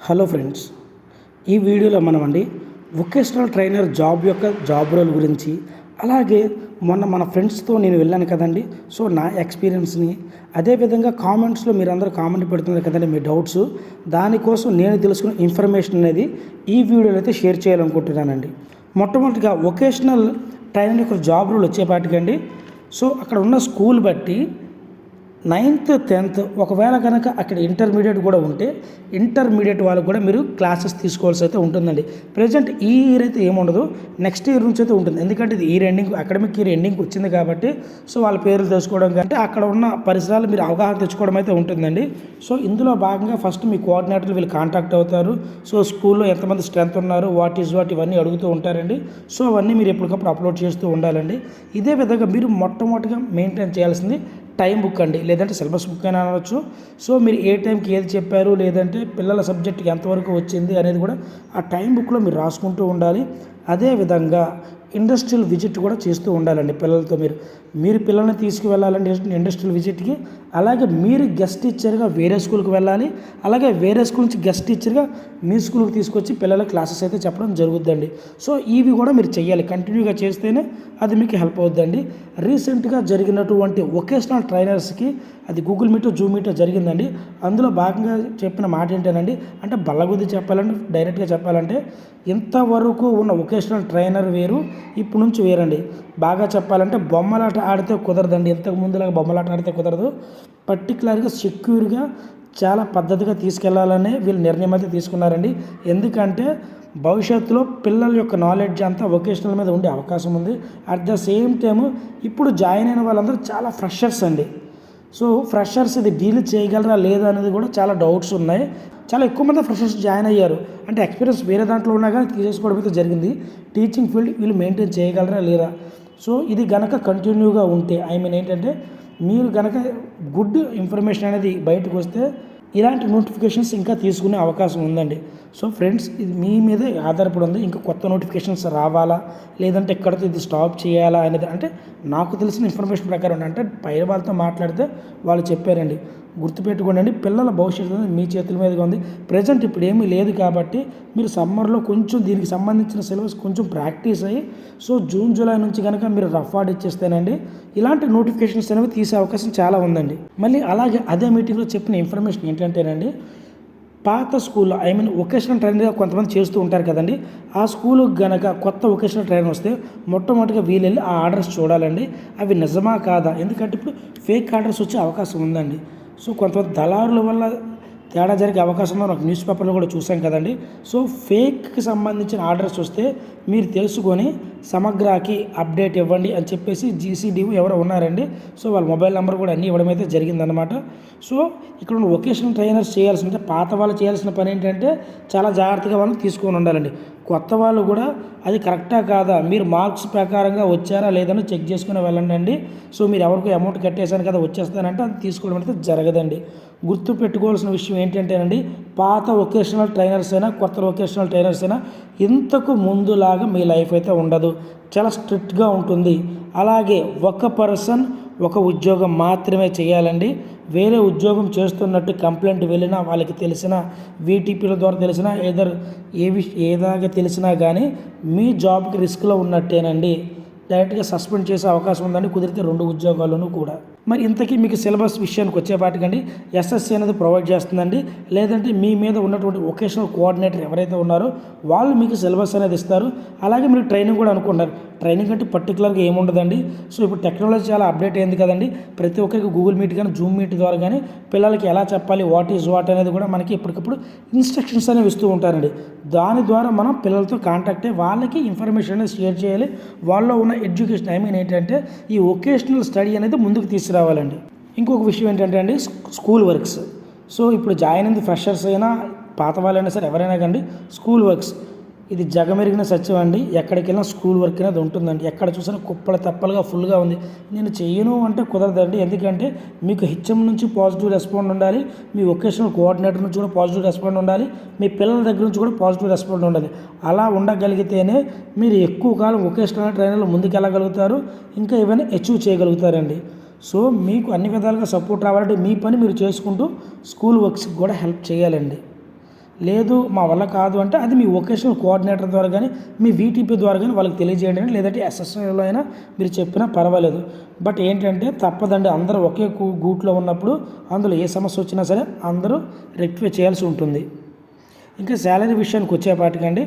Hello friends ఈ వీడియోలో మనం అండి వొకేషనల్ ట్రైనర్ జాబ్ యొక్క జాబ్ రోల్ గురించి అలాగే మొన్న మన ఫ్రెండ్స్తో నేను వెళ్ళాను కదండి సో నా ఎక్స్పీరియన్స్ని అదేవిధంగా కామెంట్స్లో మీరు అందరూ కామెంట్ పెడుతున్నారు కదండి మీ డౌట్స్ దానికోసం నేను తెలుసుకున్న ఇన్ఫర్మేషన్ అనేది ఈ వీడియోలో అయితే షేర్ చేయాలనుకుంటున్నానండి. మొట్టమొదటిగా వొకేషనల్ ట్రైనర్ యొక్క జాబ్ రోల్ వచ్చేపాటికండి సో అక్కడ ఉన్న స్కూల్ బట్టి నైన్త్ టెన్త్ ఒకవేళ కనుక అక్కడ ఇంటర్మీడియట్ కూడా ఉంటే ఇంటర్మీడియట్ వాళ్ళకు కూడా మీరు క్లాసెస్ తీసుకోవాల్సి అయితే ఉంటుందండి. ప్రజెంట్ ఈ ఇయర్ అయితే ఏముండదు నెక్స్ట్ ఇయర్ నుంచి అయితే ఉంటుంది. ఎందుకంటే ఇది year ending academic year ending వచ్చింది కాబట్టి సో వాళ్ళ పేర్లు తెలుసుకోవడం కంటే అక్కడ ఉన్న పరిసరాలు మీరు అవగాహన తెచ్చుకోవడం అయితే ఉంటుందండి. సో ఇందులో భాగంగా ఫస్ట్ మీ కోఆర్డినేటర్లు వీళ్ళు కాంటాక్ట్ అవుతారు. సో స్కూల్లో ఎంతమంది స్ట్రెంత్ ఉన్నారు వాట్ ఈజ్ వాట్ ఇవన్నీ అడుగుతూ ఉంటారండి. సో అవన్నీ మీరు ఎప్పటికప్పుడు అప్లోడ్ చేస్తూ ఉండాలండి. ఇదే విధంగా మీరు మొట్టమొదటిగా మెయింటైన్ చేయాల్సింది టైం బుక్ అండి లేదంటే సిలబస్ బుక్ అయినా అనవచ్చు సో మీరు ఏ టైంకి ఏది చెప్పారు లేదంటే పిల్లల సబ్జెక్ట్కి ఎంతవరకు వచ్చింది అనేది కూడా ఆ టైం బుక్లో మీరు రాసుకుంటూ ఉండాలి. అదేవిధంగా ఇండస్ట్రియల్ విజిట్ కూడా చేస్తూ ఉండాలండి పిల్లలతో మీరు. మీరు పిల్లల్ని తీసుకువెళ్ళాలండి ఇండస్ట్రియల్ విజిట్కి అలాగే మీరు గెస్ట్ టీచర్గా వేరే స్కూల్కి వెళ్ళాలి అలాగే వేరే స్కూల్ నుంచి గెస్ట్ టీచర్గా మీ స్కూల్కి తీసుకొచ్చి పిల్లల క్లాసెస్ అయితే చెప్పడం జరుగుద్దండి. సో ఇవి కూడా మీరు చేయాలి కంటిన్యూగా చేస్తేనే అది మీకు హెల్ప్ అవుద్దండి. రీసెంట్గా జరిగినటువంటి వొకేషనల్ ట్రైనర్స్కి అది గూగుల్ మీట్ జూమ్ మీట్ జరిగిందండి. అందులో భాగంగా చెప్పిన మాట ఏంటండి అంటే బల్లగుద్ది చెప్పాలంటే డైరెక్ట్గా చెప్పాలంటే ఇంతవరకు ఉన్న వొకేషనల్ ట్రైనర్ వేరు ఇప్పుడు నుంచి వేరండి. బాగా చెప్పాలంటే బొమ్మలాట ఆడితే కుదరదండి. ఇంతకు ముందులాగా బొమ్మలాట ఆడితే కుదరదు. పర్టికులర్గా సెక్యూర్గా చాలా పద్ధతిగా తీసుకెళ్ళాలనే వీళ్ళు నిర్ణయం అయితే తీసుకున్నారండి. ఎందుకంటే భవిష్యత్తులో పిల్లల యొక్క నాలెడ్జ్ అంతా వొకేషనల్ మీద ఉండే అవకాశం ఉంది. అట్ ద సేమ్ టైం ఇప్పుడు జాయిన్ అయిన వాళ్ళందరూ చాలా ఫ్రెషర్స్ అండి. సో ఫ్రెషర్స్ ఇది డీల్ చేయగలరా లేదా అనేది కూడా చాలా డౌట్స్ ఉన్నాయి. చాలా ఎక్కువ మంది ఫ్రెషర్స్ జాయిన్ అయ్యారు. అంటే ఎక్స్పీరియన్స్ వేరే దాంట్లో ఉన్నా కానీ తీసేసుకోవడం అయితే జరిగింది. టీచింగ్ ఫీల్డ్ వీళ్ళు మెయింటైన్ చేయగలరా లేదా? సో ఇది గనక కంటిన్యూగా ఉంటే ఐ మీన్ ఏంటంటే మీరు గనక గుడ్ ఇన్ఫర్మేషన్ అనేది బయటకు వస్తే ఇలాంటి నోటిఫికేషన్స్ ఇంకా తీసుకునే అవకాశం ఉందండి. సో ఫ్రెండ్స్ ఇది మీ మీదే ఆధారపడి ఉంది. ఇంకా కొత్త నోటిఫికేషన్స్ రావాలా? లేదంటే ఎక్కడితో ఇది స్టాప్ చేయాలా అనేది అంటే నాకు తెలిసిన ఇన్ఫర్మేషన్ ప్రకారం అంటే పై వాళ్ళతో మాట్లాడితే వాళ్ళు చెప్పారండి. గుర్తుపెట్టుకోండి పిల్లల భవిష్యత్తు అనేది మీ చేతుల మీదుగా ఉంది. ప్రజెంట్ ఇప్పుడు ఏమీ లేదు కాబట్టి మీరు సమ్మర్లో కొంచెం దీనికి సంబంధించిన సిలబస్ కొంచెం ప్రాక్టీస్ అయ్యి సో జూన్ జూలై నుంచి కనుక మీరు రఫ్ ఆర్డ్ ఇచ్చేస్తేనండి ఇలాంటి నోటిఫికేషన్స్ అనేవి తీసే అవకాశం చాలా ఉందండి. మళ్ళీ అలాగే అదే మీటింగ్లో చెప్పిన ఇన్ఫర్మేషన్ ఏంటంటేనండి పాత స్కూల్లో ఐ మీన్ వొకేషనల్ ట్రైనర్గా కొంతమంది చేస్తూ ఉంటారు కదండి ఆ స్కూల్ గనక కొత్త వొకేషనల్ ట్రైనర్ వస్తే మొట్టమొదటిగా వీళ్ళు వెళ్ళి ఆ ఆర్డర్స్ చూడాలండి. అవి నిజమా కాదా? ఎందుకంటే ఇప్పుడు ఫేక్ ఆర్డర్స్ వచ్చే అవకాశం ఉందండి. సో కొంతమంది దళారుల వల్ల తేడా జరిగే అవకాశం ఉందో న్యూస్ పేపర్లో కూడా చూసాం కదండి. సో ఫేక్కి సంబంధించిన ఆర్డర్స్ వస్తే మీరు తెలుసుకొని సమగ్రాకి అప్డేట్ ఇవ్వండి అని చెప్పేసి జీసీడీఓ ఎవరో ఉన్నారండి. సో వాళ్ళ మొబైల్ నెంబర్ కూడా అన్నీ ఇవ్వడం అయితే జరిగిందనమాట సో ఇక్కడ ఉన్న వొకేషనల్ ట్రైనర్స్ చేయాల్సిన పాత వాళ్ళు చేయాల్సిన పని ఏంటంటే చాలా జాగ్రత్తగా వాళ్ళని తీసుకొని ఉండాలండి. కొత్త వాళ్ళు కూడా అది కరెక్టా కాదా? మీరు మార్క్స్ ప్రకారంగా వచ్చారా లేదని చెక్ చేసుకుని వెళ్ళండి అండి సో మీరు ఎవరికో అమౌంట్ కట్టేశాను కదా వచ్చేస్తానంటే అది తీసుకోవడం అయితే జరగదండి. గుర్తు పెట్టుకోవాల్సిన విషయం ఏంటంటేనండి పాత వొకేషనల్ ట్రైనర్స్ అయినా కొత్త వొకేషనల్ ట్రైనర్స్ అయినా ఇంతకు ముందులాగా మీ లైఫ్ అయితే ఉండదు. చాలా స్ట్రిక్ట్గా ఉంటుంది. అలాగే ఒక పర్సన్ ఒక ఉద్యోగం మాత్రమే చేయాలండి. వేరే ఉద్యోగం చేస్తున్నట్టు కంప్లైంట్ వెళ్ళినా వాళ్ళకి తెలిసిన వీటీపీల ద్వారా తెలిసినా ఏదర్ ఏ విష ఏదాగా తెలిసినా కానీ మీ జాబ్కి రిస్క్లో ఉన్నట్టేనండి. డైరెక్ట్గా సస్పెండ్ చేసే అవకాశం ఉందండి కుదిరితే రెండు ఉద్యోగాల్లోనూ కూడా. మరి ఇంతకీ మీకు సిలబస్ విషయానికి వచ్చేపాటికండి ఎస్ఎస్సి అనేది ప్రొవైడ్ చేస్తుందండి. లేదంటే మీ మీద ఉన్నటువంటి వొకేషనల్ కోఆర్డినేటర్ ఎవరైతే ఉన్నారో వాళ్ళు మీకు సిలబస్ అనేది ఇస్తారు. అలాగే మీరు ట్రైనింగ్ కూడా అనుకుంటారు. ట్రైనింగ్ అంటే పర్టికులర్గా ఏముండదండి. సో ఇప్పుడు టెక్నాలజీ చాలా అప్డేట్ అయింది కదండి. ప్రతి ఒక్కరికి గూగుల్ మీట్ కానీ జూమ్ మీట్ ద్వారా కానీ పిల్లలకి ఎలా చెప్పాలి వాట్ ఈజ్ వాట్ అనేది కూడా మనకి ఎప్పటికప్పుడు ఇన్స్ట్రక్షన్స్ అనేవి ఇస్తూ ఉంటారండి. దాని ద్వారా మనం పిల్లలతో కాంటాక్ట్ అయ్యి వాళ్ళకి ఇన్ఫర్మేషన్ అనేది షేర్ చేయాలి. వాళ్ళలో ఉన్న ఎడ్యుకేషన్ ఐ మీన్ ఏంటంటే ఈ వొకేషనల్ స్టడీ అనేది ముందుకు తీసుకురావాలండి ఇంకొక విషయం ఏంటంటే అండి స్కూల్ వర్క్స్. సో ఇప్పుడు జాయిన్ అయింది ఫ్రెషర్స్ అయినా పాత వాళ్ళైనా సరే ఎవరైనా కానీ స్కూల్ వర్క్స్. ఇది జగమెరిగిన సత్యం అండి. ఎక్కడికి వెళ్ళినా స్కూల్ వర్క్ అనేది ఉంటుందండి. ఎక్కడ చూసినా కుప్పలు తప్పలుగా ఫుల్గా ఉంది. నేను చేయను అంటే కుదరదండి. ఎందుకంటే మీకు హెచ్ఎం నుంచి పాజిటివ్ రెస్పాండ్ ఉండాలి. మీ వొకేషనల్ కోఆర్డినేటర్ నుంచి కూడా పాజిటివ్ రెస్పాండ్ ఉండాలి. మీ పిల్లల దగ్గర నుంచి కూడా పాజిటివ్ రెస్పాండ్ ఉండాలి. అలా ఉండగలిగితేనే మీరు ఎక్కువ కాలం వొకేషనల్ ట్రైనర్లు ముందుకెళ్ళగలుగుతారు. ఇంకా ఏమైనా అచీవ్ చేయగలుగుతారండి. సో మీకు అన్ని విధాలుగా సపోర్ట్ రావాలంటే మీ పని మీరు చేసుకుంటూ స్కూల్ వర్క్స్కి కూడా హెల్ప్ చేయాలండి. లేదు మా వల్ల కాదు అంటే అది మీ వొకేషనల్ కోఆర్డినేటర్ ద్వారా కానీ మీ వీటీపీ ద్వారా కానీ వాళ్ళకి తెలియజేయండి లేదంటే ఎస్ఎస్ఐలో అయినా మీరు చెప్పినా పర్వాలేదు. బట్ ఏంటంటే తప్పదండి. అందరూ ఒకే గూట్లో ఉన్నప్పుడు అందులో ఏ సమస్య వచ్చినా సరే అందరూ రెక్టిఫై చేయాల్సి ఉంటుంది. ఇంకా శాలరీ విషయానికి వచ్చేపాటికండి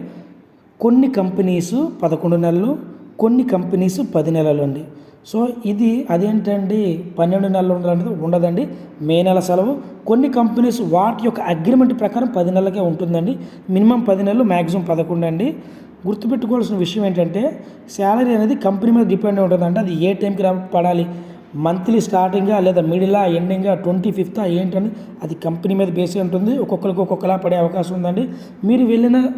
కొన్ని కంపెనీస్ పదకొండు నెలలు కొన్ని కంపెనీస్ పది నెలలు అండి. సో ఇది అదేంటండి? పన్నెండు నెలలు ఉండాలంటే ఉండదండి. మే నెల సెలవు. కొన్ని కంపెనీస్ వాటి యొక్క అగ్రిమెంట్ ప్రకారం పది నెలలకే ఉంటుందండి. మినిమం పది నెలలు మ్యాక్సిమం పదకొండు అండి. గుర్తుపెట్టుకోవాల్సిన విషయం ఏంటంటే శాలరీ అనేది కంపెనీ మీద డిపెండ్ ఉంటుంది అంటే అది ఏ టైంకి పడాలి? మంత్లీ స్టార్టింగా లేదా మిడిలా ఎండింగా ట్వంటీ ఫిఫ్తా ఏంటని అది కంపెనీ మీద బేస్ ఉంటుంది. ఒక్కొక్కరికి ఒక్కొక్కలా పడే అవకాశం ఉందండి. మీరు వెళ్ళిన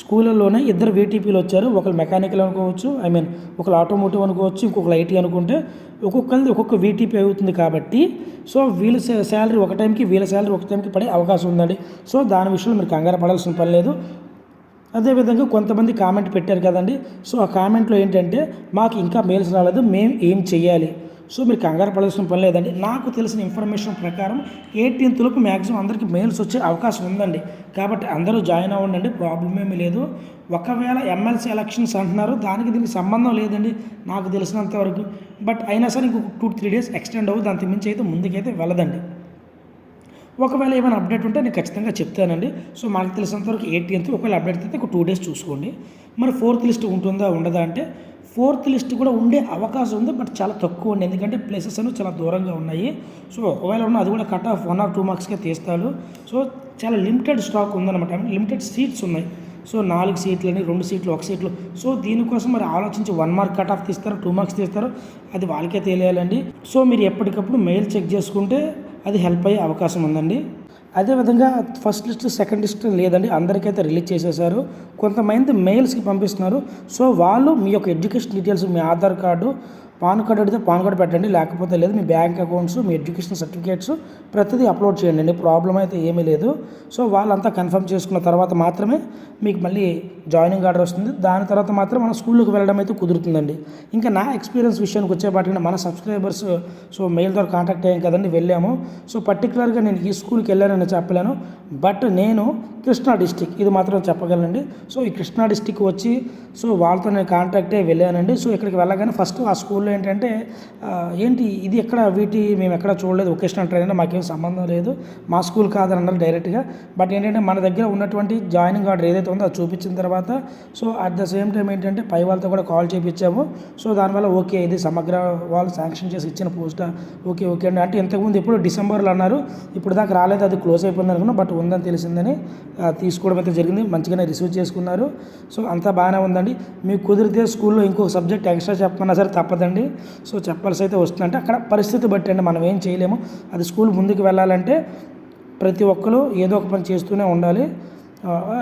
స్కూళ్ళలోనే ఇద్దరు వీటీపీలు వచ్చారు. ఒకరు మెకానికల్ అనుకోవచ్చు ఐ మీన్ ఒకరు ఆటోమోటివ్ అనుకోవచ్చు ఇంకొకరు ఐటీ అనుకుంటే ఒక్కొక్కరిది ఒక్కొక్క వీటీపీ అవుతుంది కాబట్టి సో వీళ్ళ శాలరీ ఒక టైంకి వీళ్ళ శాలరీ ఒక టైంకి పడే అవకాశం ఉందండి. సో దాని విషయంలో మీరు కంగారు పడాల్సిన పని లేదు. అదేవిధంగా కొంతమంది కామెంట్ పెట్టారు కదండి. సో ఆ కామెంట్లో ఏంటంటే మాకు ఇంకా మెయిల్స్ రాలేదు మేము ఏం చేయాలి సో మీరు కంగారు పడాల్సిన పని లేదండి. నాకు తెలిసిన ఇన్ఫర్మేషన్ ప్రకారం ఎయిటీన్త్ లోపు మ్యాక్సిమం అందరికీ మెయిల్స్ వచ్చే అవకాశం ఉందండి. కాబట్టి అందరూ జాయిన్ అవ్వండి ప్రాబ్లం ఏమీ లేదు. ఒకవేళ ఎమ్మెల్సీ ఎలక్షన్స్ అంటున్నారు దానికి దీనికి సంబంధం లేదండి నాకు తెలిసినంత వరకు. బట్ అయినా సరే ఇంకొక టూ త్రీ డేస్ ఎక్స్టెండ్ అవ్వదు దానికి మించి అయితే ముందుకైతే వెళ్ళదండి. ఒకవేళ ఏమైనా అప్డేట్ ఉంటే నేను ఖచ్చితంగా చెప్తానండి. సో మనకు తెలిసినంత వరకు ఎయిటీన్త్ ఒకవేళ అప్డేట్ అయితే ఒక టూ డేస్ చూసుకోండి. మరి ఫోర్త్ లిస్ట్ ఉంటుందా ఉండదా అంటే ఫోర్త్ లిస్ట్ కూడా ఉండే అవకాశం ఉంది బట్ చాలా తక్కువ ఉంది ఎందుకంటే ప్లేసెస్ అనేవి చాలా దూరంగా ఉన్నాయి. సో ఒకవేళ ఉన్న అది కూడా cut off one or two మార్క్స్కే తీస్తారు సో చాలా లిమిటెడ్ స్టాక్ ఉందన్నమాట. లిమిటెడ్ సీట్స్ ఉన్నాయి. సో నాలుగు సీట్లని రెండు సీట్లు ఒక సీట్లు. సో దీనికోసం మరి ఆలోచించి వన్ మార్క్ కట్ ఆఫ్ తీస్తారు టూ మార్క్స్ తీస్తారు. అది వాళ్ళకే తెలియాలండి. సో మీరు ఎప్పటికప్పుడు మెయిల్ చెక్ చేసుకుంటే అది హెల్ప్ అయ్యే అవకాశం ఉందండి. అదేవిధంగా ఫస్ట్ లిస్ట్ సెకండ్ లిస్ట్ లేదండి అందరికైతే రిలీజ్ చేసేసారు కొంతమంది మెయిల్స్కి పంపిస్తున్నారు. సో వాళ్ళు మీ యొక్క ఎడ్యుకేషన్ డీటెయిల్స్ మీ ఆధార్ కార్డు పాన్ కార్డ్ అడిగితే పాన్ కార్డ్ పెట్టండి లేకపోతే లేదు మీ బ్యాంక్ అకౌంట్స్ మీ ఎడ్యుకేషన్ సర్టిఫికేట్స్ ప్రతిదీ అప్లోడ్ చేయండి అండి. ప్రాబ్లం అయితే ఏమీ లేదు. సో వాళ్ళంతా కన్ఫర్మ్ చేసుకున్న తర్వాత మాత్రమే మీకు మళ్ళీ జాయినింగ్ ఆర్డర్ వస్తుంది. దాని తర్వాత మాత్రం మన స్కూల్కి వెళ్ళడం అయితే కుదురుతుందండి. ఇంకా నా ఎక్స్పీరియన్స్ విషయానికి వచ్చేపాటికి మన సబ్స్క్రైబర్స్ సో మెయిల్ ద్వారా కాంటాక్ట్ అయ్యాం కదండి వెళ్ళాము. సో పర్టికులర్గా నేను ఈ స్కూల్కి వెళ్ళానని చెప్పలేను. బట్ నేను కృష్ణా డిస్టిక్ ఇది మాత్రం చెప్పగలనండి. సో ఈ కృష్ణా డిస్టిక్ వచ్చి సో వాళ్ళతో నేను కాంటాక్ట్ అయ్యి వెళ్ళానండి. సో ఇక్కడికి వెళ్ళగానే ఫస్ట్ ఆ స్కూల్లో ఏంటంటే ఏంటి ఇది ఎక్కడ వీటి మేము ఎక్కడ చూడలేదు ఒకేషనల్ ట్రైన్ మాకేం సంబంధం లేదు మా స్కూల్ కాదని అన్నారు డైరెక్ట్గా. బట్ ఏంటంటే మన దగ్గర ఉన్నటువంటి జాయినింగ్ ఆర్డర్ ఏదైతే ఉందో అది చూపించిన తర్వాత so at the same time ఏంటంటే పై వాళ్ళతో కూడా కాల్ చేయించాము సో దానివల్ల ఓకే ఇది సమగ్ర వాళ్ళు శాంక్షన్ చేసి ఇచ్చిన పోస్ట్ ఓకే ఓకే అండి. అంటే ఇంతకుముందు ఎప్పుడు డిసెంబర్లో అన్నారు ఇప్పుడు దాకా రాలేదు అది క్లోజ్ అయిపోయింది అనుకున్నా బట్ ఉందని తెలిసిందని తీసుకోవడం అయితే జరిగింది మంచిగానే రిసీవ్ చేసుకున్నారు. సో అంతా బాగానే ఉందండి. మీకు కుదిరితే స్కూల్లో ఇంకో సబ్జెక్ట్ ఎక్స్ట్రా చెప్పమన్నా సరే తప్పదండి. సో చెప్పాల్సి అయితే వస్తుందంటే అక్కడ పరిస్థితి బట్టి అండి మనం ఏం చేయలేము. అది స్కూల్ ముందుకు వెళ్ళాలంటే ప్రతి ఒక్కరు ఏదో ఒక పని చేస్తూనే ఉండాలి.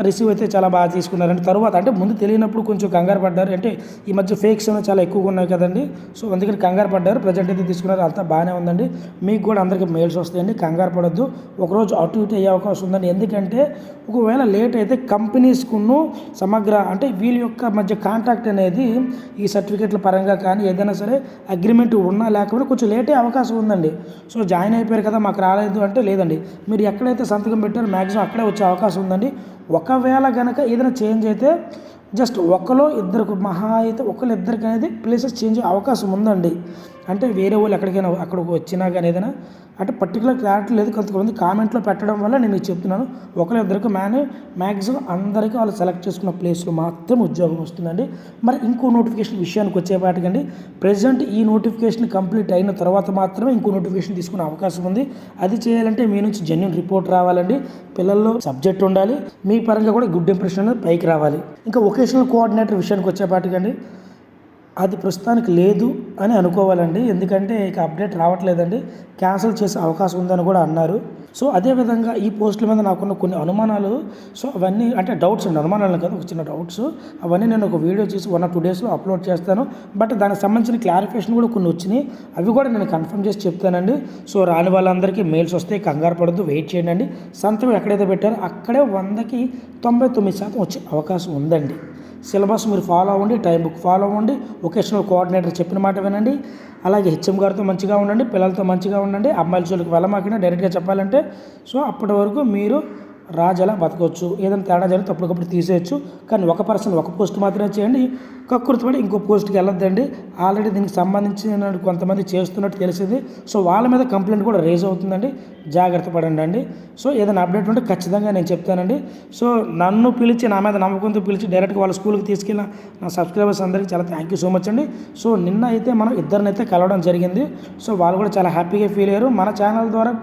రిసీవ్ అయితే చాలా బాగా తీసుకున్నారండి తర్వాత అంటే ముందు తెలియనప్పుడు కొంచెం కంగారు పడ్డారు. అంటే ఈ మధ్య ఫేక్స్ అనేవి చాలా ఎక్కువగా ఉన్నాయి కదండి. సో అందుకని కంగారు పడ్డారు. ప్రజెంట్ అయితే తీసుకున్నారు. అంతా బాగానే ఉందండి. మీకు కూడా అందరికీ మెయిల్స్ వస్తాయండి. కంగారు పడద్దు. ఒకరోజు అటు ఇటు అయ్యే అవకాశం ఉందండి. ఎందుకంటే ఒకవేళ లేట్ అయితే కంపెనీస్కును సమగ్ర అంటే వీళ్ళ యొక్క మధ్య కాంటాక్ట్ అనేది ఈ సర్టిఫికెట్ల పరంగా కానీ ఏదైనా సరే అగ్రిమెంట్ ఉన్నా లేకపోతే కొంచెం లేటే అవకాశం ఉందండి. సో జాయిన్ అయిపోయారు కదా మాకు రాలేదు అంటే లేదండి. మీరు ఎక్కడైతే సంతకం పెట్టారో మ్యాక్సిమం అక్కడే వచ్చే అవకాశం ఉందండి. ఒకవేళ కనుక ఏదైనా చేంజ్ అయితే జస్ట్ ఒకలో ఇద్దరికి మహా అయితే ఒకళ్ళు ఇద్దరికి అనేది ప్లేసెస్ చేంజ్ అయ్యే అవకాశం ఉందండి. అంటే వేరే వాళ్ళు ఎక్కడికైనా అక్కడికి వచ్చినా కానీ ఏదైనా అంటే పర్టికులర్ క్లారిటీ లేదు. కొంతమంది కామెంట్లో పెట్టడం వల్ల నేను చెప్తున్నాను. ఒకరు ఇద్దరికి మ్యాన్ మ్యాక్సిమం అందరికీ వాళ్ళు సెలెక్ట్ చేసుకున్న ప్లేస్లో మాత్రం ఉద్యోగం వస్తుందండి. మరి ఇంకో నోటిఫికేషన్ విషయానికి వచ్చేపాటికండి ప్రజెంట్ ఈ నోటిఫికేషన్ కంప్లీట్ అయిన తర్వాత మాత్రమే ఇంకో నోటిఫికేషన్ తీసుకునే అవకాశం ఉంది. అది చేయాలంటే మీ నుంచి జెన్యున్ రిపోర్ట్ రావాలండి. పిల్లల్లో సబ్జెక్ట్ ఉండాలి. మీ పరంగా కూడా గుడ్ ఇంప్రెషన్ అనేది పైకి రావాలి. ఇంకా వొకేషనల్ కోఆర్డినేటర్ విషయానికి వచ్చేపాటికండి అది ప్రస్తుతానికి లేదు అని అనుకోవాలండి. ఎందుకంటే ఇక అప్డేట్ రావట్లేదండి. క్యాన్సిల్ చేసే అవకాశం ఉందని కూడా అన్నారు. సో అదేవిధంగా ఈ పోస్టుల మీద నాకున్న కొన్ని అనుమానాలు సో అవన్నీ అంటే డౌట్స్ అండి. అనుమానాలు కదా ఒక చిన్న డౌట్స్. అవన్నీ నేను ఒక వీడియో చేసి వన్ ఆర్ టూ డేస్లో అప్లోడ్ చేస్తాను. బట్ దానికి సంబంధించిన క్లారిఫికేషన్ కూడా కొన్ని వచ్చినాయి. అవి కూడా నేను కన్ఫర్మ్ చేసి చెప్తానండి. సో రాని వాళ్ళందరికీ మెయిల్స్ వస్తాయి కంగారు పడద్దు. వెయిట్ చేయండి. సంతకం ఎక్కడైతే పెట్టారో అక్కడే వందకి తొంభై తొమ్మిది శాతం వచ్చే అవకాశం ఉందండి. సిలబస్ మీరు ఫాలో అవ్వండి టైం బుక్ ఫాలో అవ్వండి వొకేషనల్ కోఆర్డినేటర్ చెప్పిన మాట వినండి. అలాగే హెచ్ఎం గారితో మంచిగా ఉండండి పిల్లలతో మంచిగా ఉండండి అమ్మాయిల జోలికి వెళ్ళమాకండి డైరెక్ట్గా చెప్పాలంటే. సో అప్పటి వరకు మీరు రాజు ఎలా బతకవచ్చు ఏదైనా తేడా జరిగితే అప్పటికప్పుడు తీసేయచ్చు. కానీ ఒక పర్సన్ ఒక పోస్ట్ మాత్రమే చేయండి. కక్కుర్తిపడి ఇంకో పోస్ట్కి వెళ్ళొద్దండి. ఆల్రెడీ దీనికి సంబంధించిన కొంతమంది చేస్తున్నట్టు తెలిసింది. సో వాళ్ళ మీద కంప్లైంట్ కూడా రేజ్ అవుతుందండి. జాగ్రత్త పడండి అండి. సో ఏదైనా అప్డేట్ ఉంటే ఖచ్చితంగా నేను చెప్తానండి. సో నన్ను పిలిచి నా మీద నమ్మకంతో పిలిచి డైరెక్ట్గా వాళ్ళ స్కూల్కి తీసుకెళ్ళిన నా సబ్స్క్రైబర్స్ అందరికీ చాలా థ్యాంక్ యూ సో మచ్ అండి. సో నిన్న అయితే మనం ఇద్దరినైతే కలవడం జరిగింది. సో వాళ్ళు కూడా చాలా హ్యాపీగా ఫీల్ అయ్యారు. మన ఛానల్ ద్వారా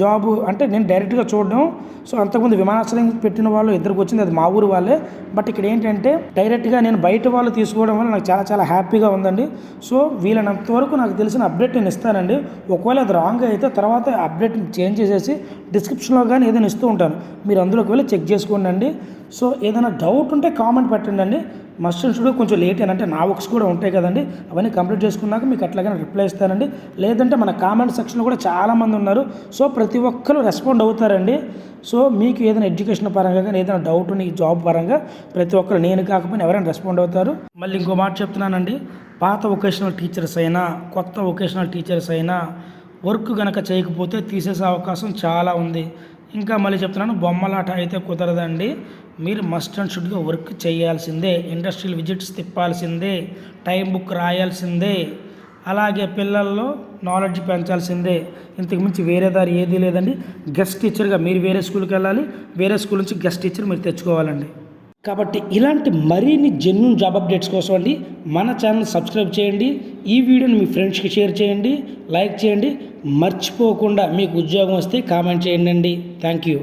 జాబ్ అంటే నేను డైరెక్ట్గా చూడడం. సో అంతకుముందు విమానాశ్రయం పెట్టిన వాళ్ళు ఇద్దరికి వచ్చింది అది మా ఊరు వాళ్ళే. బట్ ఇక్కడ ఏంటంటే డైరెక్ట్గా నేను బయట వాళ్ళు తీసుకోవడం వల్ల నాకు చాలా చాలా హ్యాపీగా ఉందండి. సో వీళ్ళనంత వరకు నాకు తెలిసిన అప్డేట్ నేను ఇస్తానండి. ఒకవేళ అది రాంగ్ అయితే తర్వాత అప్డేట్ చేంజ్ చేసేసి డిస్క్రిప్షన్లో కానీ ఏదైనా ఇస్తూ ఉంటాను. మీరు అందులోకి వెళ్ళి చెక్ చేసుకోండి అండి. సో ఏదైనా డౌట్ ఉంటే కామెంట్ పెట్టండి అండి. మస్ట్ కూడా కొంచెం లేట్ అంటే నా వర్క్స్ కూడా ఉంటాయి కదండి. అవన్నీ కంప్లీట్ చేసుకున్నాక మీకు అట్లాగైనా రిప్లై ఇస్తానండి. లేదంటే మన కామెంట్ సెక్షన్లో కూడా చాలామంది ఉన్నారు. సో ప్రతి ఒక్కరు రెస్పాండ్ అవుతారండి. సో మీకు ఏదైనా ఎడ్యుకేషన్ పరంగా కానీ ఏదైనా డౌట్ నీ జాబ్ పరంగా ప్రతి ఒక్కరు నేను కాకపోయినా ఎవరైనా రెస్పాండ్ అవుతారు. మళ్ళీ ఇంకో మాట చెప్తున్నానండి. పాత వొకేషనల్ టీచర్స్ అయినా కొత్త వొకేషనల్ టీచర్స్ అయినా వర్క్ కనుక చేయకపోతే తీసేసే అవకాశం చాలా ఉంది. ఇంకా మళ్ళీ చెప్తున్నాను బొమ్మలాట అయితే కుదరదండి. మీరు మస్ట్ అండ్ షుడ్గా వర్క్ చేయాల్సిందే ఇండస్ట్రియల్ విజిట్స్ తిప్పాల్సిందే టైం బుక్ రాయాల్సిందే అలాగే పిల్లల్లో నాలెడ్జ్ పెంచాల్సిందే. ఇంతకుమించి వేరే దారి ఏదీ లేదండి. గెస్ట్ టీచర్గా మీరు వేరే స్కూల్కి వెళ్ళాలి వేరే స్కూల్ నుంచి గెస్ట్ టీచర్ మీరు తెచ్చుకోవాలండి. కాబట్టి ఇలాంటి మరిన్ని జెన్యున్ జాబ్ అప్డేట్స్ కోసం అండి మన ఛానల్ సబ్స్క్రైబ్ చేయండి. ఈ వీడియోని మీ ఫ్రెండ్స్కి షేర్ చేయండి లైక్ చేయండి. మర్చిపోకుండా మీకు ఉద్యోగం వస్తే కామెంట్ చేయండి అండి. Thank you